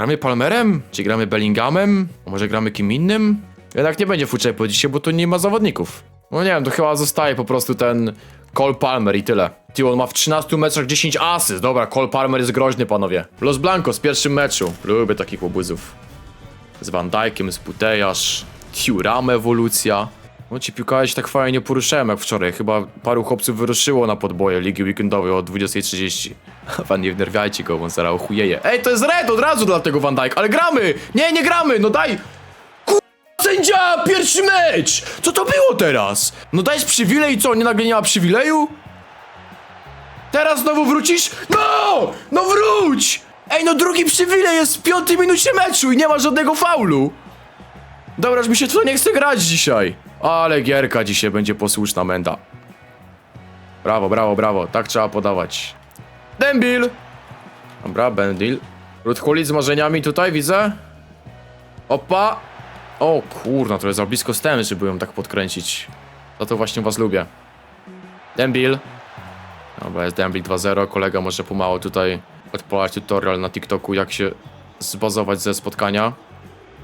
Gramy Palmerem? Czy gramy Bellinghamem? A może gramy kim innym? Jednak nie będzie futrzej po dzisiaj, bo tu nie ma zawodników. No nie wiem, to chyba zostaje po prostu ten Cole Palmer i tyle. Ty, on ma w 13 meczach 10 asyst. Dobra, Cole Palmer jest groźny, panowie. Los Blancos w pierwszym meczu. Lubię takich łobuzów. Z Van Dijkiem, z Putejasz, Thuram ewolucja. No ci piłkarze się tak fajnie nie poruszałem jak wczoraj. Chyba paru chłopców wyruszyło na podboje Ligi Weekendowej o 20.30. Pan nie wnerwiajcie go, bo on zaraz chujeje. Ej, to jest red od razu dla tego Van Dijk, ale gramy! Nie, nie gramy, no daj! Sędzia! Pierwszy mecz! Co to było teraz? No dajesz przywilej co, nie nagle nie ma przywileju? Teraz znowu wrócisz? No! No wróć! Ej, no drugi przywilej jest w piątej minucie meczu i nie ma żadnego faulu. Dobra, już mi się to nie chce grać dzisiaj. Ale gierka dzisiaj będzie posłuszna menda. Brawo, brawo, brawo. Tak trzeba podawać. Dembil! Dobra, Bendil. Ruthulit z marzeniami tutaj, widzę. Opa! O kurna, jest za blisko stemy, żeby ją tak podkręcić. Za to właśnie was lubię. Dembil. Dobra, jest Dembil 2.0. Kolega może pomału tutaj odpalać tutorial na TikToku, jak się zbazować ze spotkania.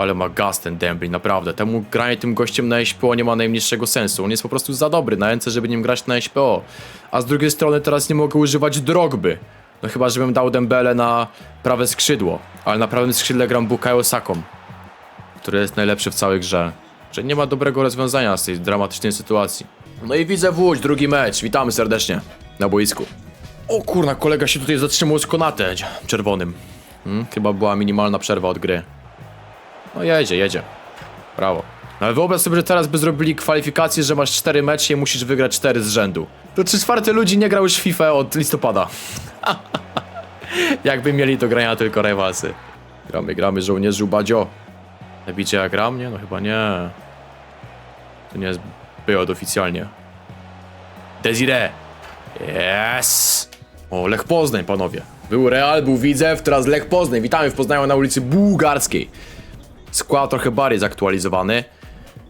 Ale ma gaz ten Dembil, naprawdę. Temu granie tym gościem na SPO nie ma najmniejszego sensu. On jest po prostu za dobry na NC, żeby nim grać na SPO. A z drugiej strony teraz nie mogę używać drogby. No chyba, żebym dał Dembele na prawe skrzydło. Ale na prawym skrzydle gram Bukayo Saką który jest najlepszy w całej grze. Że nie ma dobrego rozwiązania z tej dramatycznej sytuacji. No i widzę Łódź, drugi mecz. Witamy serdecznie na boisku. O kurna, kolega się tutaj zatrzymał z Konate czerwonym. Hmm, chyba była minimalna przerwa od gry. No jedzie, jedzie. Brawo. No ale wyobraź sobie, że teraz by zrobili kwalifikację, że masz 4 mecze i musisz wygrać 4 z rzędu. To 3 czwarte ludzi nie grał już w FIFA od listopada. Jakby mieli do grania tylko rywalsy. Gramy, gramy, żołnierzu Badzio. Bicie jak ram, nie? No chyba nie. To nie jest Byod oficjalnie. Desire! Yes! O, Lech Poznań, panowie. Był Real, był Widzew, teraz Lech Poznań. Witamy w Poznaniu na ulicy Bułgarskiej. Skład trochę bardziej zaktualizowany.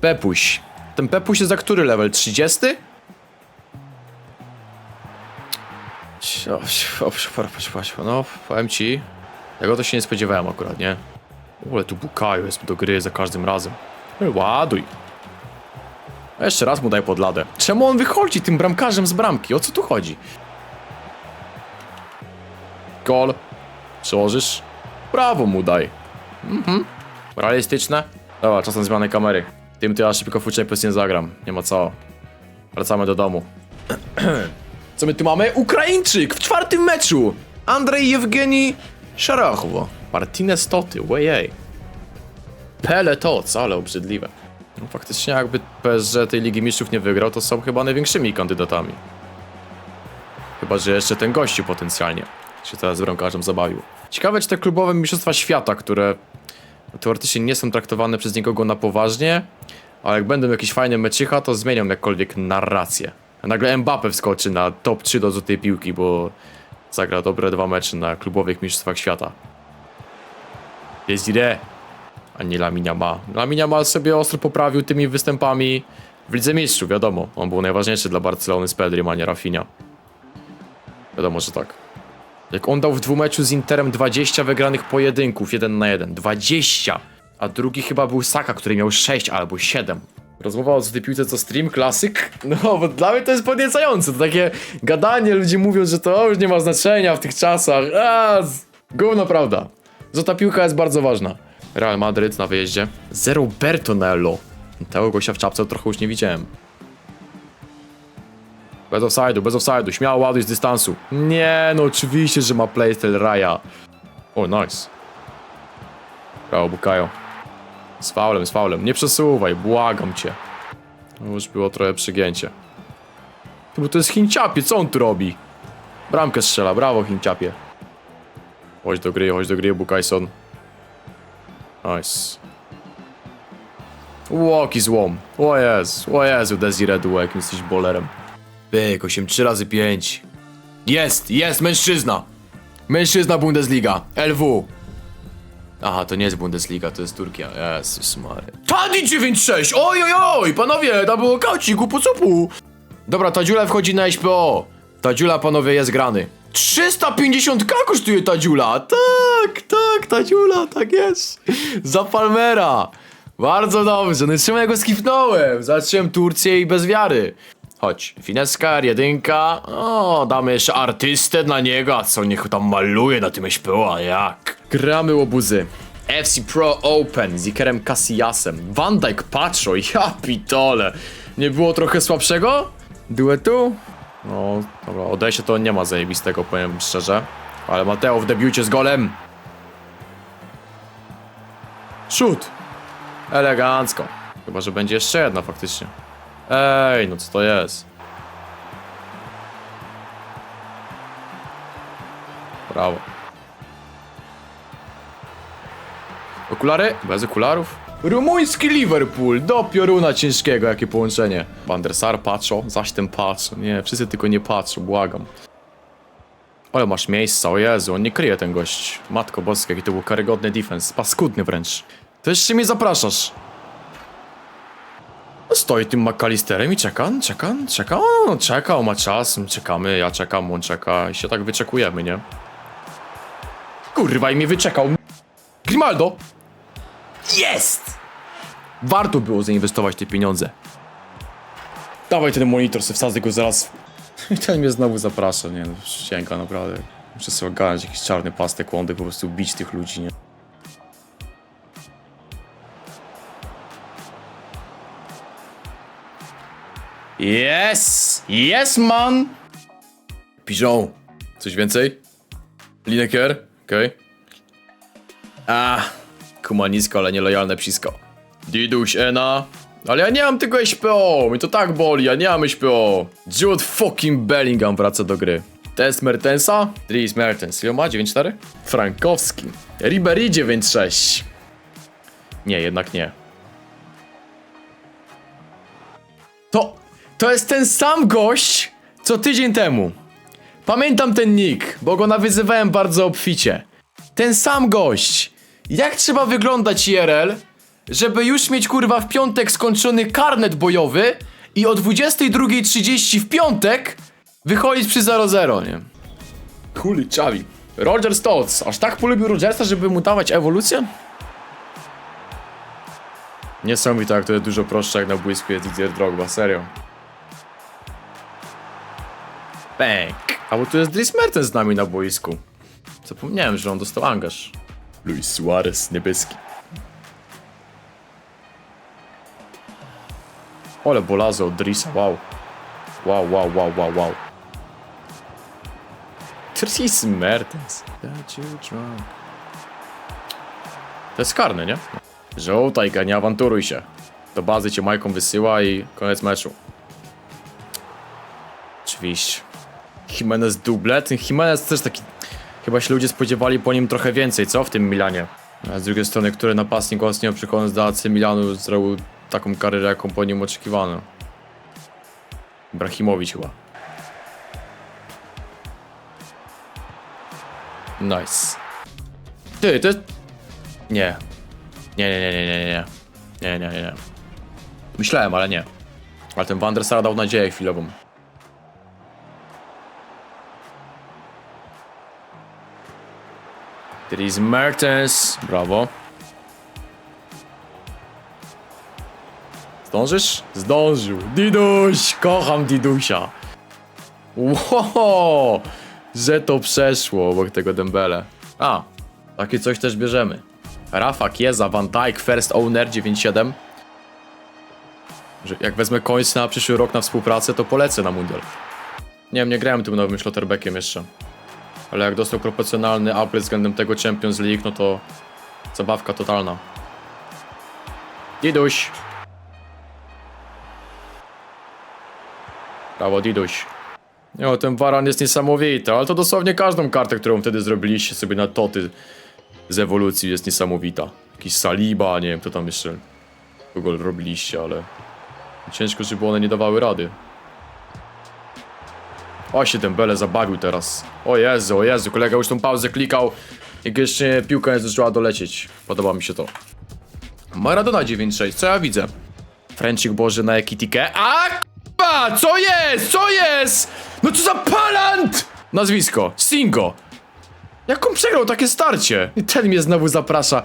Pepuś. Ten Pepuś jest za który level? 30? O, o, o, No, powiem ci. Tego to się nie spodziewałem akurat, nie? Ale tu Bukayo jest do gry za każdym razem. Ej, Ładuj. Jeszcze raz mu daj pod ladę. Czemu on wychodzi tym bramkarzem z bramki? O co tu chodzi? Gol. Przełożysz? Brawo mu daj. Mhm. Realistyczne? Dobra, czas na zmianę kamery. Tym to ja szybko fuczej nie zagram. Nie ma co. Wracamy do domu. Co my tu mamy? Ukraińczyk w czwartym meczu! Andrzej Jewgeni Szarachowo. Martinez Toty, wejej. Pele to, ale obrzydliwe. No faktycznie jakby PSG tej Ligi Mistrzów nie wygrał, to są chyba największymi kandydatami. Chyba, że jeszcze ten gościu potencjalnie się teraz z bramkarzem zabawił. Ciekawe, czy te klubowe mistrzostwa świata, które teoretycznie nie są traktowane przez nikogo na poważnie, ale jak będą jakieś fajne meczycha, to zmienią jakkolwiek narrację. A nagle Mbappe wskoczy na top 3 do złotej piłki, bo zagra dobre dwa mecze na klubowych mistrzostwach świata. Jest ide. A nie Laminia ma. Laminia ma sobie ostro poprawił tymi występami w Lidze Mistrzów, wiadomo. On był najważniejszy dla Barcelony z Pedrim, a nie Rafinha. Wiadomo, że tak. Jak on dał w dwumeczu z Interem 20 wygranych pojedynków, jeden na jeden. 20! A drugi chyba był Saka, który miał 6 albo 7. Rozmowa o złotej piłce co stream, klasyk? No, bo dla mnie to jest podniecające. To takie gadanie, ludzie mówią, że to już nie ma znaczenia w tych czasach. A, gówno prawda. Złota piłka jest bardzo ważna. Real Madryt na wyjeździe. Zero Bertonello. Tego gościa w czapce trochę już nie widziałem. Bez offside'u, bez offside'u, śmiało ładuj z dystansu. Nie, no oczywiście, że ma playstyle Raja. O, nice. Brawo, Bukayo. Z faulem, z faulem. Nie przesuwaj, błagam cię. No już było trochę przygięcie. Ty, Bo to jest Chinciapie, co on tu robi? Bramkę strzela, brawo Chinciapie. Chodź do gry, chodź do gry, Bukajson. Nice. Łoki złom. O Jezu, o Jezu, Desiree jakim jesteś bolerem. Byk, 8, 3 razy 5. Jest, jest, mężczyzna! Mężczyzna Bundesliga, LW. Aha, to nie jest Bundesliga, to jest Turcja. Jezus Mary. Tadi 9-6! Oj, oj, oj! Panowie, to było kauci, kupu cupu! Dobra, ta wchodzi na SPO. Ta dziula, panowie, jest grany. 350k kosztuje ta dziula! Tak, tak! ta tak jest. Za Palmera. Bardzo dobrze, no i ja go skipnąłem? Zacząłem Turcję i bez wiary. Chodź, fineska, jedynka. O, damy jeszcze artystę dla niego, a co niech tam maluje na tym SPO, a jak? Gramy łobuzy. FC Pro Open z Ikerem Casillasem. Van Dijk Patrzo, ja pitole. Nie było trochę słabszego? Duetu? No, dobra, odejście to nie ma zajebistego, powiem szczerze. Ale Mateo w debiucie z golem. Shoot! Elegancko. Chyba, że będzie jeszcze jedna faktycznie. Ej, no co to jest? Brawo. Okulary? Bez okularów? Rumuński Liverpool, do pioruna ciężkiego, jakie połączenie. Van der Sar patrzą, zaś ten patrzą. Nie, wszyscy tylko nie patrzą, błagam. Ale masz miejsca, o Jezu, on nie kryje ten gość. Matko boska, jaki to był karygodny defense, paskudny wręcz. To jeszcze mnie zapraszasz. Stoi tym McAllisterem i czeka, czeka, czeka, o, czeka, on ma czas, czekamy, ja czekam, on czeka i się tak wyczekujemy, nie? Kurwa, i mnie wyczekał. Grimaldo! Jest! Warto było zainwestować te pieniądze. Dawaj ten monitor, sobie wsadzę go zaraz. I ten mnie znowu zaprasza, nie no, ścięga naprawdę. Muszę sobie ogarnąć jakiś czarny pastek łądy, po prostu bić tych ludzi, nie? Yes! Yes, man! Pigeon. Coś więcej? Lineker? Okej. A, kumanisko, ale nielojalne psisko. Diduś, Ena. Ale ja nie mam tego SPO, mi to tak boli, ja nie mam SPO. Jude fucking Bellingham wraca do gry. Test Mertensa? Dries Mertens. Ile ma? 9-4? Frankowski. Ribery 9-6. Nie, jednak nie. To, to jest ten sam gość, co tydzień temu. Pamiętam ten nick, bo go nawyzywałem bardzo obficie. Ten sam gość. Jak trzeba wyglądać IRL, żeby już mieć kurwa w piątek skończony karnet bojowy i o 22.30 w piątek wychodzić przy 0-0, nie? Kuli Chavi. Roger Stolz. Aż tak polubił Rogersa, żeby mu dawać ewolucję? Niesamowite, jak to jest dużo prostsze jak na błysku jest Didier Drogba, serio. Bang. A bo tu jest Dries Mertens z nami na boisku. Zapomniałem, że on dostał angaż. Luis Suarez, niebieski. Ole bolazo od Drisa, wow. Wow, wow, wow, wow, wow. Dries Mertens. Got you drunk. To jest karny, nie? Żółta i nie awanturuj się. Do bazy cię Majką wysyła i koniec meczu. Oczywiście. Jimenez dublet. Ten Jimenez też taki... Chyba się ludzie spodziewali po nim trochę więcej, co? W tym Milanie. A z drugiej strony, który napastnik ostatnio przychodząc do AC Milanu zrobił taką karierę, jaką po nim oczekiwano. Ibrahimowicz chyba. Nice. Ty, to jest... Nie. Nie, nie, nie, nie, nie, nie. Nie, nie, nie, nie. Myślałem, ale nie. Ale ten Van dał nadzieję chwilową. Dries Mertens. Brawo. Zdążysz? Zdążył. Diduś! Kocham Didusia. Wow! Że to przeszło obok tego Dembele. A, takie coś też bierzemy. Rafa, Kieza, Van Dijk, First Owner 97. Że jak wezmę końc na przyszły rok na współpracę, to polecę na mundial. Nie wiem, nie grałem tym nowym Schlotterbeckiem jeszcze. Ale jak dostał proporcjonalny upgrade względem tego Champions League, no to zabawka totalna. Diduś. Brawo, Diduś. No, ten Waran jest niesamowity, ale to dosłownie każdą kartę, którą wtedy zrobiliście sobie na toty z ewolucji jest niesamowita. Jakiś Saliba, nie wiem, kto tam jeszcze kogo robiliście, ale ciężko, żeby one nie dawały rady. O, się ten Bele zabawił teraz. O Jezu, o Jezu, kolega już tą pauzę klikał, jak jeszcze piłka nie zaczęła dolecieć. Podoba mi się to. Maradona 9-6, co ja widzę? Frenchik Boży na Ekitikę. A k***a, co jest? Co jest? No co za palant! Nazwisko, Singo. Jak on przegrał takie starcie? I ten mnie znowu zaprasza.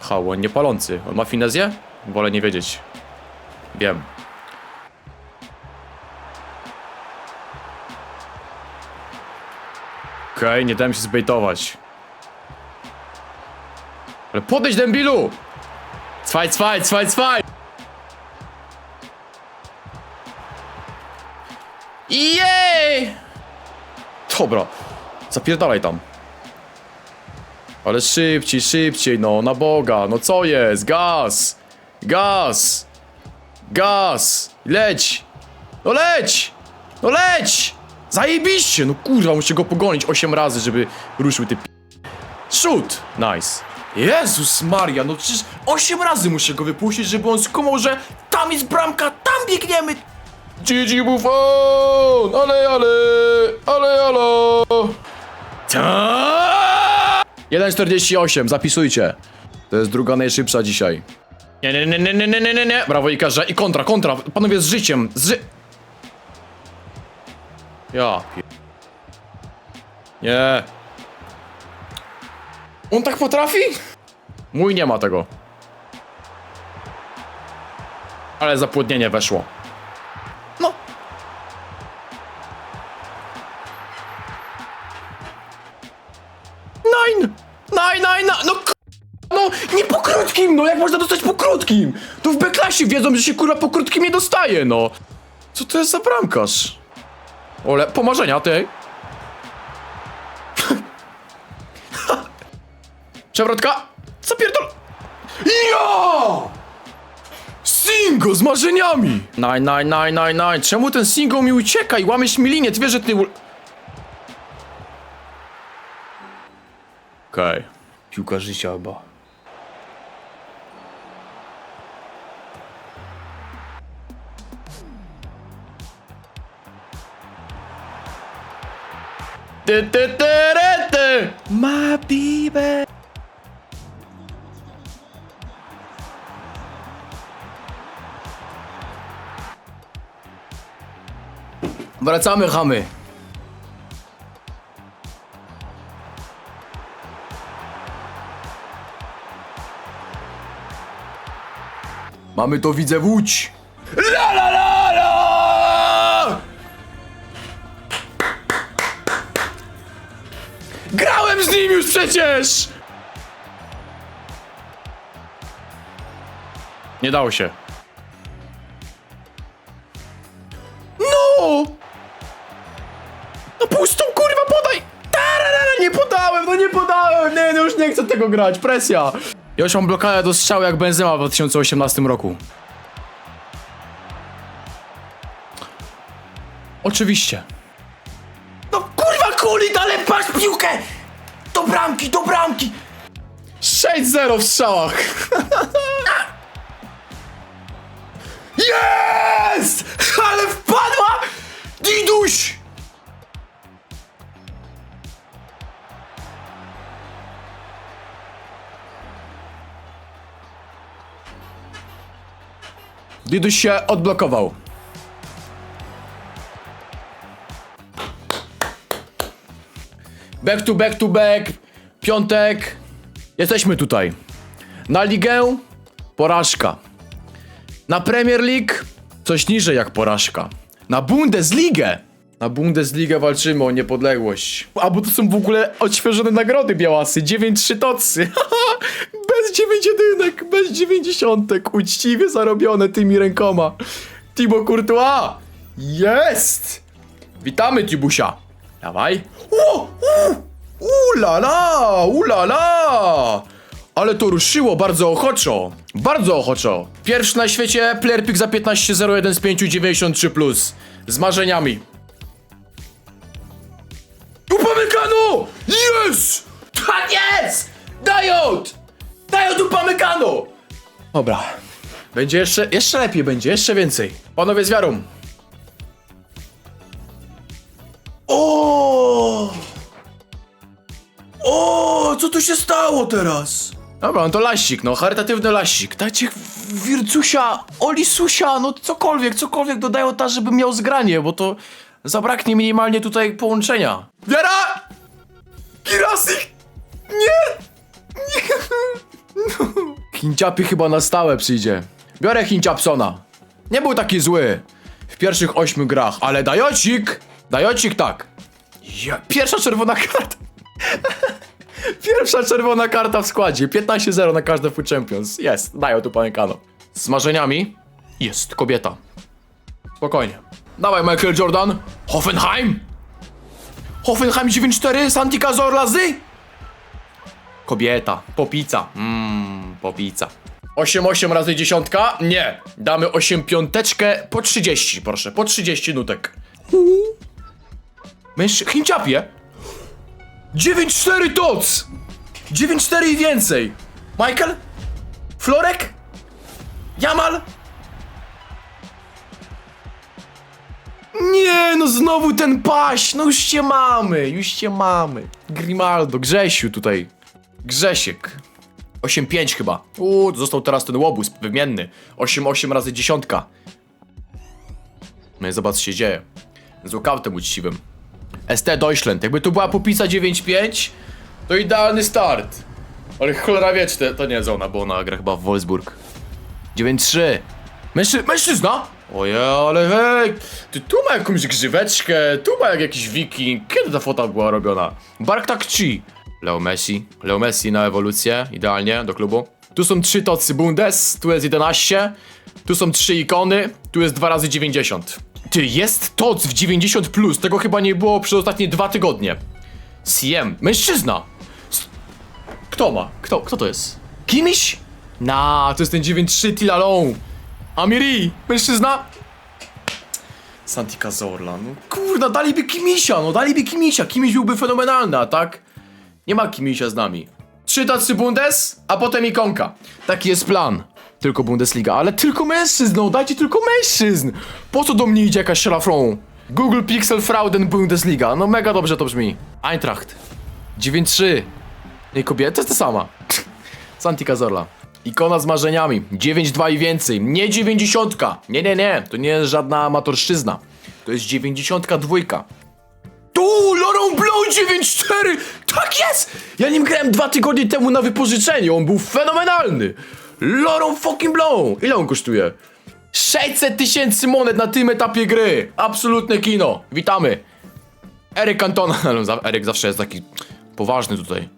Ha, on nie palący. On ma finezję? Wolę nie wiedzieć. Wiem. Okej, nie dałem się zbejtować. Ale podejdź, Dembilu! Cwaj, cwaj, cwaj, cwaj! Jej! Dobra, zapierdalaj tam. Ale szybciej, szybciej, no, na Boga, no co jest? Gaz! Gaz! Gaz! Leć! No leć! No leć! Zajebiście! No kurwa, muszę go pogonić 8 razy, żeby ruszył ty p... Shoot! Nice. Jezus Maria, no przecież 8 razy muszę go wypuścić, żeby on skumał, że tam jest bramka, tam biegniemy! GG Buffon! Ale, ale! Ale, ale! Tak! 1.48, zapisujcie. To jest druga najszybsza dzisiaj. Nie, nie, nie, nie, nie, nie, nie, nie. Brawo Ikarze i kontra, kontra. Panowie z życiem, z... Ja. Nie. On tak potrafi? Mój nie ma tego. Ale zapłodnienie weszło. No. Nine! Nine, nine, nine! No k- No, nie po krótkim, no! Jak można dostać po krótkim? To w B-klasie wiedzą, że się kurwa po krótkim nie dostaje, no! Co to jest za bramkarz? Ole, pomarzenia, ty! Przewrotka! Co pierdol... Ja! Singo z marzeniami! Nine, nine, nine, nine, nine. Czemu ten singo mi ucieka i łamiesz mi linię? Ty wiesz, że ty... Okej. Piłka życia chyba. Ty, ty, ty, ry, ty. My baby. Wracamy, chamy. Mamy to widzę w Łódź. La la! Przecież! Nie dało się. No! No pustą kurwa podaj! Tararara, nie podałem, no nie podałem! Nie, no już nie chcę tego grać, presja! Ja już mam blokadę do strzału jak Benzema w 2018 roku. Oczywiście. No kurwa kulit, ale patrz piłkę! Bramki, do bramki! 6-0 w strzałach! Jest! Ale wpadła! Diduś! Diduś się odblokował. Back to back to back. Piątek. Jesteśmy tutaj. Na ligę porażka. Na Premier League coś niżej jak porażka. Na Bundesligę. Na Bundesligę walczymy o niepodległość. A bo to są w ogóle odświeżone nagrody białasy. 9-3 tocy. bez 9 jedynek, bez 90. Uczciwie zarobione tymi rękoma. Thibaut Courtois. Jest! Witamy Tibusia. Dawaj. O, u, ulala, ulala. Ale to ruszyło bardzo ochoczo. Bardzo ochoczo. Pierwszy na świecie player pick za 15.01 z 5.93+. Plus. Z marzeniami. Upamecano! Yes! Tak jest! Dajot! Dajot Upamecano! Dobra. Będzie jeszcze, jeszcze lepiej będzie, jeszcze więcej. Panowie z wiarą. O! O, co tu się stało teraz? Dobra, no to laścik, no, charytatywny laścik. Dajcie Wircusia, Olisusia, no cokolwiek, cokolwiek dodają ta, żeby miał zgranie, bo to zabraknie minimalnie tutaj połączenia. Wiara! Kirasik! Nie! Nie! No. Hinciapie chyba na stałe przyjdzie. Biorę Hinciapsona. Nie był taki zły w pierwszych ośmiu grach, ale Dajocik! Dajocik tak. Ja, pierwsza czerwona karta. Pierwsza czerwona karta w składzie. 15-0 na każde Food Champions. Jest, dają tu pamiękano. Z marzeniami jest kobieta. Spokojnie. Dawaj Michael Jordan. Hoffenheim! Hoffenheim 9-4, Santi Cazorla z... Kobieta, popica. Mmm, popica. 8-8 razy dziesiątka? Nie. Damy 8 piąteczkę po 30, proszę. Po 30 nutek. Mężczyzn... Chinciapie! 9-4 tots! 9-4 i więcej! Michael? Florek? Jamal? Nie, no znowu ten paś! No już cię mamy, już cię mamy. Grimaldo, Grzesiu tutaj. Grzesiek. 8-5 chyba. Uuu, został teraz ten łobuz wymienny. 8-8 razy dziesiątka. No i zobacz co się dzieje. Z lookoutem uczciwym. ST Deutschland. Jakby tu była popisa 9-5, to idealny start. Ale cholera wieczne, to nie jest ona, bo ona gra chyba w Wolfsburg. 9-3. Mężczy mężczyzna? Ojej, ale hej, ty tu ma jakąś grzyweczkę, tu ma jak jakiś wiking. Kiedy ta fota była robiona? Bark tak ci. Leo Messi. Leo Messi na ewolucję, idealnie, do klubu. Tu są trzy tocy Bundes, tu jest 11, tu są trzy ikony, tu jest 2 razy 90. Ty, jest toc w 90+, plus. tego chyba nie było przez ostatnie dwa tygodnie. CM, mężczyzna! S- Kto ma? Kto, kto to jest? Kimiś? Na, to jest ten 9-3 Tilalong. Amiri, mężczyzna? Santi Cazorla, no kurna, daliby Kimisia, no daliby Kimisia, Kimiś byłby fenomenalny, a tak? Nie ma Kimisia z nami. Trzy tacy Bundes, a potem ikonka. Taki jest plan. Tylko Bundesliga, ale tylko mężczyzn, no dajcie tylko mężczyzn! Po co do mnie idzie jakaś szlafrą? Google Pixel Frauden Bundesliga, no mega dobrze to brzmi. Eintracht. 9-3. Nie kobieta, jest ta sama. Santi Cazorla. Ikona z marzeniami. 9-2 i więcej. Nie 90. Nie, nie, nie. To nie jest żadna amatorszczyzna. To jest 92. Tu, Laurent Blanc 9-4! Tak jest! Ja nim grałem dwa tygodnie temu na wypożyczeniu. On był fenomenalny. Laurent fucking Blanc. Ile on kosztuje? 600 tysięcy monet na tym etapie gry. Absolutne kino. Witamy. Eryk Cantona. Eryk zawsze jest taki poważny tutaj.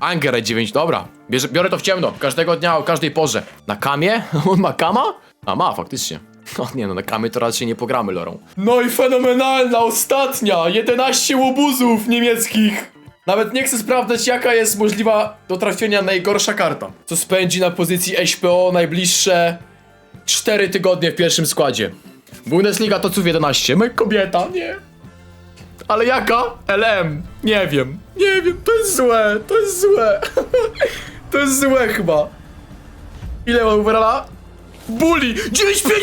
Angera 9, dobra. Bierze, biorę to w ciemno, każdego dnia, o każdej porze. Na kamie? On ma kama? A ma, faktycznie. No nie no, na kamie to raczej nie pogramy lorą. No i fenomenalna, ostatnia! 11 łobuzów niemieckich! Nawet nie chcę sprawdzać jaka jest możliwa do trafienia najgorsza karta. Co spędzi na pozycji HPO najbliższe 4 tygodnie w pierwszym składzie. Bundesliga to ców 11. My kobieta, nie. Ale jaka? LM. Nie wiem. Nie wiem, to jest złe, to jest złe. to jest złe chyba. Ile ma overalla? Bully! 9-5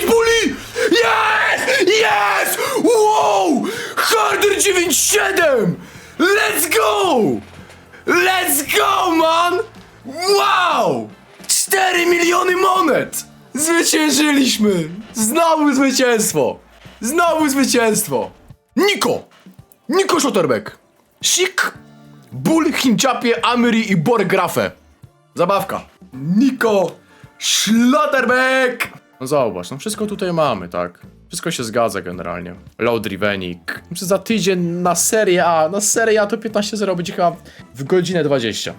bully! Yes! Yes! Wow! Harder 9-7! Let's go! Let's go, man! Wow! 4 miliony monet! Zwyciężyliśmy! Znowu zwycięstwo! Znowu zwycięstwo! Niko! Niko Schotterbeck! Sik! Bull, Hinciapie, Amiri i Borgrafe. Zabawka. Niko Schlotterbeck! No zobacz, no wszystko tutaj mamy, tak? Wszystko się zgadza generalnie. Load Rivenik. Za tydzień na Serię A, na Serię A to 15-0 będzie chyba w godzinę 20.